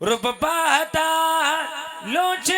ரூப பார்த்தா லோச்சு